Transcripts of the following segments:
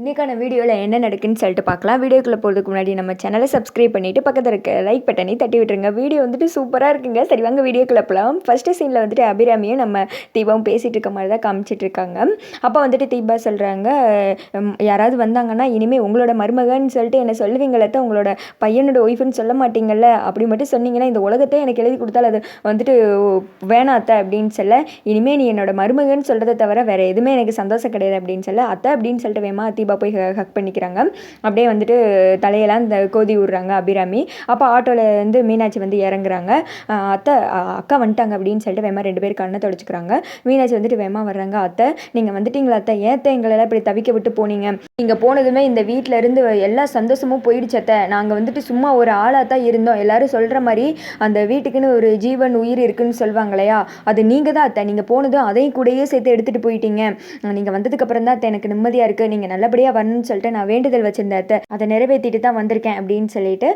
இன்றைக்கான வீடியோவில் என்ன நடக்குன்னு சொல்லிட்டு பார்க்கலாம். வீடியோக்குள்ளே போகிறதுக்கு முன்னாடி நம்ம சேனலை சப்ஸ்கிரைப் பண்ணிவிட்டு பக்கத்தில் இருக்க லைக் பட்டனை தட்டி விட்டுருங்க. வீடியோ வந்துட்டு சூப்பராக இருக்குங்க. சரி வாங்க வீடியோக்குள்ளே போகலாம் ஃபஸ்ட்டு சீனில் வந்துட்டு அபிராமியும் நம்ம தீபாவும் பேசிகிட்டு இருக்க மாதிரி தான் காமிச்சிட்டு இருக்காங்க. அப்போ வந்துட்டு தீபா சொல்கிறாங்க யாராவது வந்தாங்கன்னா இனிமேல் உங்களோட மருமகன்னு சொல்லிட்டு என்ன சொல்லுவீங்களே தான் உங்களோட பையனோட ஒய்ஃப்னு சொல்ல மாட்டீங்கல்ல? அப்படி மட்டும் சொன்னீங்கன்னா இந்த உலகத்தை எனக்கு எழுதி கொடுத்தால் அது வந்துட்டு வேணாத்த அத்தை அப்படின்னு சொல்ல இனிமேல் நீ என்னோட மருமகன்னு சொல்கிறத தவிர வேறு எதுவுமே எனக்கு சந்தோஷம் கிடையாது அப்படின்னு சொல்ல அத்தை அப்படின்னு சொல்லிட்டு வேமா தீபா போய் ஹக் பண்ணிக்கிறாங்க. அப்படியே வந்துட்டு தலையெல்லாம் இந்த கோதி விட்றாங்க அபிராமி. அப்போ ஆட்டோவில் வந்து மீனாட்சி வந்து இறங்குறாங்க. அத்தை அக்கா வந்துட்டாங்க அப்படின்னு சொல்லிட்டு வேமா ரெண்டு பேர் கண்ணை தொடச்சிக்கிறாங்க. மீனாட்சி வந்துட்டு வேமா வர்றாங்க அத்தை நீங்கள் வந்துட்டீங்களா அத்தை? ஏத்தை எங்களெல்லாம் இப்படி தவிக்க விட்டு போனீங்க? நீங்கள் போனதுமே இந்த வீட்டில் இருந்து எல்லா சந்தோஷமும் போயிடுச்சு அத்தை. நாங்கள் வந்துட்டு சும்மா ஒரு ஆளாக தான் இருந்தோம். எல்லாரும் சொல்கிற மாதிரி அந்த வீட்டுக்குன்னு ஒரு ஜீவன் உயிர் இருக்குன்னு சொல்லுவாங்க இல்லையா அது நீங்கள் தான் அத்தை. நீங்கள் போனதும் அதையும் கூடயே சேர்த்து எடுத்துகிட்டு போயிட்டீங்க. நீங்கள் வந்ததுக்கப்புறம் தான் அத்தை எனக்கு நிம்மதியாக இருக்குது நீங்கள் நல்லபடியாக வரணும்னு சொல்லிட்டு நான் வேண்டுதல் வச்சுருந்தேன் அத்தை அதை நிறைவேற்றிட்டு தான் வந்திருக்கேன் அப்படின்னு சொல்லிட்டு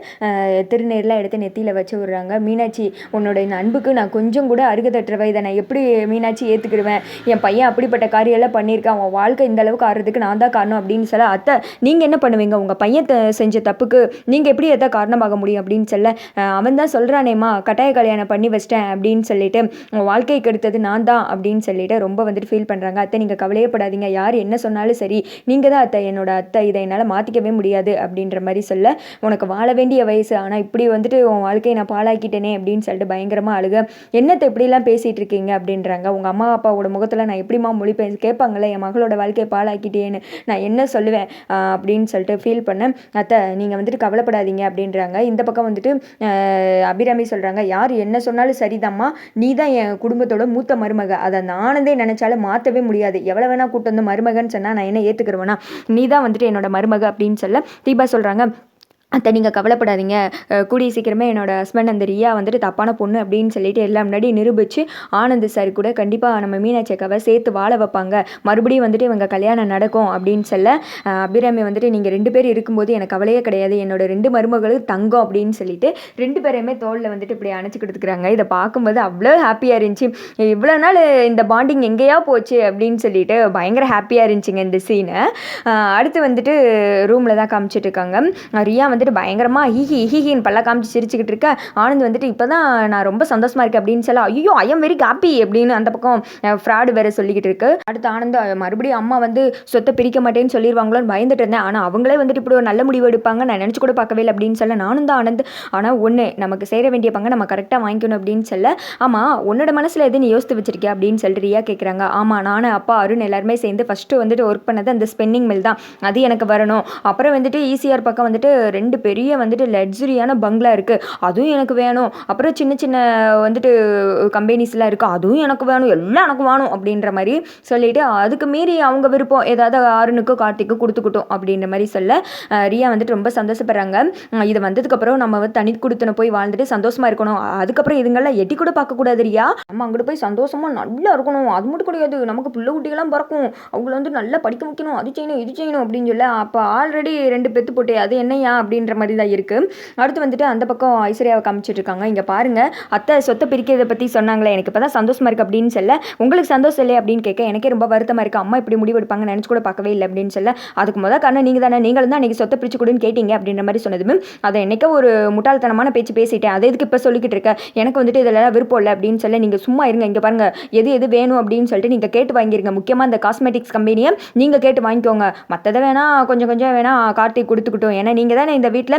திருநீர்லாம் எடுத்து நெத்தியில் வச்சு விட்றாங்க. மீனாட்சி உன்னோட இந்த அன்புக்கு நான் கொஞ்சம் கூட அருகதற்றவை இதை நான் எப்படி மீனாட்சி ஏற்றுக்கிடுவேன் என் பையன் அப்படிப்பட்ட காரியெல்லாம் பண்ணியிருக்கான். அவன் வாழ்க்கை இந்த அளவுக்கு ஆடுறதுக்கு நான் தான் காரணம் அப்படின்னு சொல்ல அத்தை நீங்கள் என்ன பண்ணுவீங்க? உங்கள் பையன் செஞ்ச தப்புக்கு நீங்கள் எப்படி எதை காரணமாக முடியும் அப்படின்னு சொல்ல அவன் தான் சொல்கிறானேம்மா கட்டாய கல்யாணம் பண்ணி வச்சிட்டேன் அப்படின்னு சொல்லிட்டு உன் வாழ்க்கைக்கு எடுத்தது நான் தான் அப்படின்னு சொல்லிட்டு ரொம்ப வந்துட்டு ஃபீல் பண்ணுறாங்க அத்தை நீங்கள் கவலையப்படாதீங்க யார் என்ன சொன்னாலும் சரி நீங்கள் தான் அத்தை என்னோட அத்தை இதை என்னால் மாற்றிக்கவே முடியாது அப்படின்ற மாதிரி சொல்ல உனக்கு வாழ வேண்டிய வயசு ஆனால் இப்படி வந்துட்டு உன் வாழ்க்கையை நான் பாழாக்கிட்டேனே அப்படின்னு சொல்லிட்டு பயங்கரமாக அழுக. என்னத்தை இப்படிலாம் பேசிகிட்டு இருக்கீங்க? அப்படின்றாங்க. உங்கள் அம்மா அப்பாவோட முகத்தில் நான் எப்படிம்மா மொழி பேச கேட்பாங்களே என் மகளோட வாழ்க்கையை பாழாக்கிட்டேன்னு நான் என்ன சொல்லுவேன்? அப்படின்னு சொல்லிட்டு ஃபீல் பண்ணேன் அத்தை நீங்கள் வந்துட்டு கவலைப்படாதீங்க அப்படின்றாங்க. இந்த பக்கம் வந்துட்டு அபிராமி சொல்கிறாங்க யார் என்ன சொன்னாலும் சரிதாம்மா நீ தான் என் குடும்பத்தோட மூத்த மருமக. அதை நானதே நினச்சாலும் மாற்றவே முடியாது. எவ்வளோ வேணால் கூட்டு வந்து மருமகன்னு சொன்னால் நான் என்ன ஏற்றுக்கிறவனா நீ தான் வந்துட்டு என்னோட மருமக அப்படின்னு சொல்ல தீபா சொல்கிறாங்க அத்தை நீங்கள் கவலைப்படாதீங்க. கூடிய சீக்கிரமே என்னோட ஹஸ்பண்ட் அந்த ரியா வந்துட்டு தப்பான பொண்ணு அப்படின்னு சொல்லிட்டு எல்லாம் முன்னாடி நிரூபித்து ஆனந்த் சார் கூட கண்டிப்பாக நம்ம மீனாட்சி அக்காவை சேர்த்து வாழ வைப்பாங்க. மறுபடியும் வந்துட்டு இவங்க கல்யாணம் நடக்கும் அப்படின்னு சொல்ல அபிராமி வந்துட்டு நீங்கள் ரெண்டு பேர் இருக்கும்போது எனக்கு கவலையே கிடையாது. என்னோட ரெண்டு மருமகளும் தங்கம் அப்படின்னு சொல்லிட்டு ரெண்டு பேரையுமே தோளில் வந்துட்டு இப்படி அணைச்சி கொடுத்துக்கிறாங்க. இதை பார்க்கும்போது அவ்வளோ ஹாப்பியாக இருந்துச்சு. இவ்வளோ நாள் இந்த பாண்டிங் எங்கேயா போச்சு அப்படின்னு சொல்லிட்டு பயங்கர ஹாப்பியாக இருந்துச்சுங்க இந்த சீனை அடுத்து வந்துட்டு ரூமில் தான் காமிச்சிட்டு இருக்காங்க. வந்து வந்துட்டு பயங்கரமாக ஹிஹி ஹிஹின்னு பல்ல காமிச்சு சிரிச்சுக்கிட்டு இருக்க. ஆனந்த் வந்துட்டு இப்போ தான் நான் ரொம்ப சந்தோஷமாக இருக்கேன் அப்படின்னு சொல்ல ஐயோ ஐ எம் வெரி ஹாப்பி அப்படின்னு அந்த பக்கம் ஃப்ராடு வேறு சொல்லிக்கிட்டு இருக்கு. அடுத்து ஆனந்த் மறுபடியும் அம்மா வந்து சொத்தை பிரிக்க மாட்டேன்னு சொல்லிடுவாங்களோன்னு பயந்துட்டு இருந்தேன். ஆனால் அவங்களே வந்துட்டு இப்படி ஒரு நல்ல முடிவு எடுப்பாங்க. நான் நினச்சி கூட பார்க்கவே இல்லை அப்படின்னு சொல்ல நானும் தான் ஆனந்த். ஆனால் ஒன்று நமக்கு சேர வேண்டிய பங்கை நம்ம கரெக்டாக வாங்கிக்கணும் அப்படின்னு சொல்ல ஆமாம் உன்னோட மனசில் எது நீ யோசித்து வச்சிருக்கியா? அப்படின்னு சொல்லிட்டு ரியா கேட்குறாங்க ஆமாம் நானும் அப்பா அருண் எல்லாருமே சேர்ந்து ஃபஸ்ட்டு வந்துட்டு ஒர்க் பண்ணது அந்த ஸ்பென்னிங் மில் தான். அது எனக்கு வரணும். அப்புறம் வந்துட்டு ஈசிஆர் பக்கம் வந்துட்டு ரெண்டு பெரிய வந்துட்டு லக்ஸுரியான பங்களா இருக்குது அதுவும் எனக்கு வேணும். அப்புறம் சின்ன சின்ன வந்துட்டு கம்பெனிஸ்லாம் இருக்குது அதுவும் எனக்கு வேணும். எல்லாம் எனக்கு வேணும் அப்படின்ற மாதிரி சொல்லிட்டு அதுக்கு மீறி அவங்க விருப்பம் ஏதாவது ஆறுனுக்கும் கார்த்திக்கோ கொடுத்துக்கிட்டோம் அப்படின்ற மாதிரி சொல்ல ரியா வந்துட்டு ரொம்ப சந்தோஷப்படுறாங்க. இது வந்ததுக்கப்புறம் நம்ம வந்து தனி கொடுத்துன போய் வாழ்ந்துட்டு சந்தோஷமாக இருக்கணும். அதுக்கப்புறம் இதுங்கெல்லாம் எட்டி கூட பார்க்கக்கூடாது ரியா. நம்ம அங்கிட்டு போய் சந்தோஷமாக நல்லா இருக்கணும். அது மட்டும் கிடையாது. நமக்கு பிள்ளை குட்டிகள்லாம் பிறக்கும். அவங்கள வந்து நல்லா படிக்க வைக்கணும். அது செய்யணும் இது செய்யணும் அப்படின்னு சொல்ல அப்போ ஆல்ரெடி ரெண்டு பெத்து போட்டு அது என்னையா அப்படின்னு அப்படின்ற மாதிரி தான் இருக்குது அடுத்து வந்துட்டு அந்த பக்கம் ஐஸ்வர்யாவை காமிச்சிட்டு இருக்காங்க. இங்கே பாருங்கள் அத்தை சொத்தை பிரிக்கிறத பற்றி சொன்னாங்களே எனக்கு இப்போ தான் சந்தோஷமாக இருக்குது அப்படின்னு சொல்ல உங்களுக்கு சந்தோஷம் இல்லை அப்படின்னு கேட்க எனக்கே ரொம்ப வருத்தமாக இருக்குது அம்மா இப்படி முடிவு எடுப்பாங்க நினச்சி கூட பார்க்கவே இல்லை அப்படின்னு சொல்ல அதுக்கு முதல் காரணம் நீங்கள் தானே. நீங்களும் தான் அன்றைக்கி சொத்தை பிரிச்சு கொடுன்னு கேட்டீங்க அப்படின்ற மாதிரி சொன்னதுமே அதை என்றைக்கோ ஒரு முட்டாள்தனமான பேச்சு பேசிட்டேன். அதை எதுக்கு இப்போ சொல்லிக்கிட்டு இருக்கேன் எனக்கு வந்துட்டு இதெல்லாம் விருப்பம் இல்லை அப்படின்னு சொல்ல நீங்கள் சும்மா இருங்க. இங்கே பாருங்கள் எது எது வேணும்? அப்படின்னு சொல்லிட்டு நீங்கள் கேட்டு வாங்கிருங்க. முக்கியமாக இந்த காஸ்மெட்டிக்ஸ் கம்பெனியை நீங்கள் கேட்டு வாங்கிக்கோங்க. மற்றதை வேணால் கொஞ்சம் கொஞ்சம் வேணால் கார்த்திக் கொடுத்துக்கிட்டோம். ஏன்னா நீங்கள் தானே இந்த வீட்டில்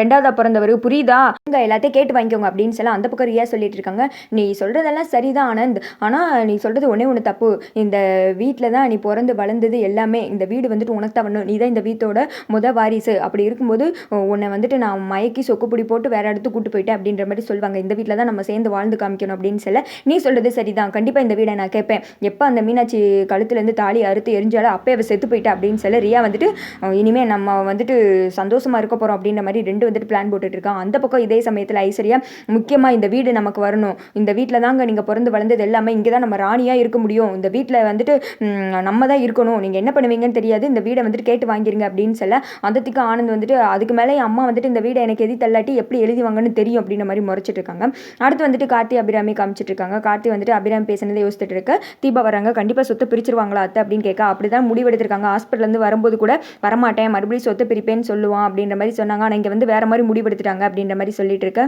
ரெண்டாவதாக பிறந்தவர் புரியுதா? இங்கே எல்லாத்தையும் கேட்டு வாங்கிக்கோங்க அப்படின்னு சொல்ல அந்த பக்கம் ரியா சொல்லிட்டு இருக்காங்க. நீ சொல்கிறதெல்லாம் சரிதான் ஆனந்த் ஆனால் நீ சொல்கிறது ஒன்றே ஒன்று தப்பு. இந்த வீட்டில் தான் நீ பிறந்து வளர்ந்தது எல்லாமே. இந்த வீடு வந்துட்டு உனக்கு தான் வரணும். நீ தான் இந்த வீட்டோட முத வாரிசு. அப்படி இருக்கும்போது உன்னை வந்துட்டு நான் மயக்கி சொக்குப்பிடி போட்டு வேற இடத்துக்கு கூட்டு போயிட்டேன் அப்படின்ற மாதிரி சொல்லுவாங்க. இந்த வீட்டில் தான் நம்ம சேர்ந்து வாழ்ந்து காமிக்கணும் அப்படின்னு சொல்ல நீ சொல்கிறது சரிதான். கண்டிப்பாக இந்த வீடை நான் கேட்பேன். எப்போ அந்த மீனாட்சி கழுத்துலேருந்து தாலி அறுத்து எரிஞ்சாலும் அப்போ அவள் செத்து போயிட்டா அப்படின்னு சொல்ல ரியா வந்துட்டு இனிமேல் நம்ம வந்துட்டு சந்தோஷமாக இருக்க போகிறோம் போகிறோம் அப்படின்ற மாதிரி ரெண்டு வந்துட்டு பிளான் போட்டுட்டு இருக்கான் அந்த பக்கம் இதே சமயத்தில் ஐஸ்வர்யா முக்கியமாக இந்த வீடு நமக்கு வரணும். இந்த வீட்டில் தாங்க நீங்கள் பிறந்து வளர்ந்தது எல்லாமே இங்கே தான் நம்ம ராணியாக இருக்க முடியும். இந்த வீட்டில் வந்துட்டு நம்ம தான் இருக்கணும். நீங்கள் என்ன பண்ணுவீங்கன்னு தெரியாது. இந்த வீடை வந்துட்டு கேட்டு வாங்கிருங்க அப்படின்னு சொல்ல அந்தத்துக்கு ஆனந்த் வந்துட்டு அதுக்கு மேலே என் அம்மா வந்துட்டு இந்த வீடை எனக்கு எதி தள்ளாட்டி எப்படி எழுதி வாங்கன்னு தெரியும் அப்படின்ற மாதிரி முறைச்சிட்டு இருக்காங்க அடுத்து வந்துட்டு கார்த்தி அபிராமி காமிச்சிட்டு இருக்காங்க கார்த்தி வந்துட்டு அபிராமி பேசினதை யோசிச்சுட்டு இருக்க. தீபா வராங்க. கண்டிப்பாக சொத்தை பிரிச்சிருவாங்களா அத்தை அப்படின்னு கேட்க அப்படி தான் முடிவெடுத்திருக்காங்க ஹாஸ்பிட்டல்லேருந்து வரும்போது கூட வரமாட்டேன். மறுபடியும் சொத்தை பிரிப்பேன்னு சொல்லுவான் அப்படின்ற மாதிரி சொன்னாங்க. ஆனால் இங்கே வந்து வேற மாதிரி முடிவெடுத்துட்டாங்க அப்படின்ற மாதிரி சொல்லிட்டு இருக்க.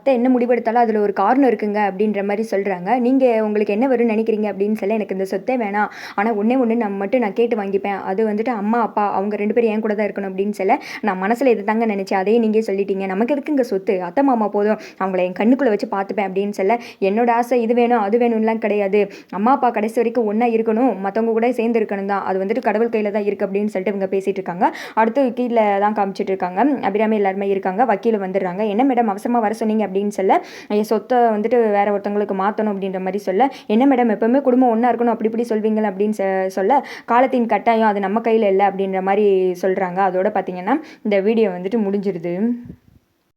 அத்தை என்ன முடிவெடுத்தாலும் அதில் ஒரு காரணம் இருக்குங்க அப்படின்ற மாதிரி சொல்கிறாங்க நீங்கள் உங்களுக்கு என்ன வரும்னு நினைக்கிறீங்க அப்படின்னு சொல்ல எனக்கு இந்த சொத்தே வேணாம். ஆனால் ஒன்றே ஒன்று நான் மட்டும் நான் கேட்டு வாங்கிப்பேன். அது வந்துட்டு அம்மா அப்பா அவங்க ரெண்டு பேரும் என் கூட தான் இருக்கணும் அப்படின்னு சொல்ல நான் மனசில் இது தாங்க நினச்சேன். அதையே நீங்கள் சொல்லிட்டீங்க. நமக்கு எதுக்குங்க சொத்து? அத்தை மாமா போதும். அவங்கள என் கண்ணுக்குள்ளே வச்சு பார்த்துப்பேன் அப்படின்னு சொல்ல என்னோட ஆசை இது வேணும் அது வேணும்லாம் கிடையாது. அம்மா அப்பா கடைசி வரைக்கும் ஒன்றா இருக்கணும். மற்றவங்க கூட சேர்ந்து இருக்கணும் தான். அது வந்துட்டு கடவுள் கையில் தான் இருக்குது அப்படின்னு சொல்லிட்டு இவங்க பேசிகிட்டு இருக்காங்க. அடுத்து கீழே தான் காமிச்சிட்டு இருக்காங்க. அபிராமி எல்லாருமே இருக்காங்க. வக்கீல் வந்துடுறாங்க. என்ன மேடம் அவசரமாக வர சொன்னீங்க அப்படின்னு சொல்ல என் சொத்தை வந்துட்டு வேற ஒருத்தவங்களுக்கு மாற்றணும் அப்படின்ற மாதிரி சொல்ல என்ன மேடம் எப்பவுமே குடும்பம் ஒன்றா இருக்கணும் அப்படி இப்படி சொல்வீங்களா அப்படின்னு சொல்ல காலத்தின் கட்டாயம் அது நம்ம கையில் இல்லை அப்படின்ற மாதிரி சொல்கிறாங்க அதோட பார்த்தீங்கன்னா இந்த வீடியோ வந்துட்டு முடிஞ்சிருது.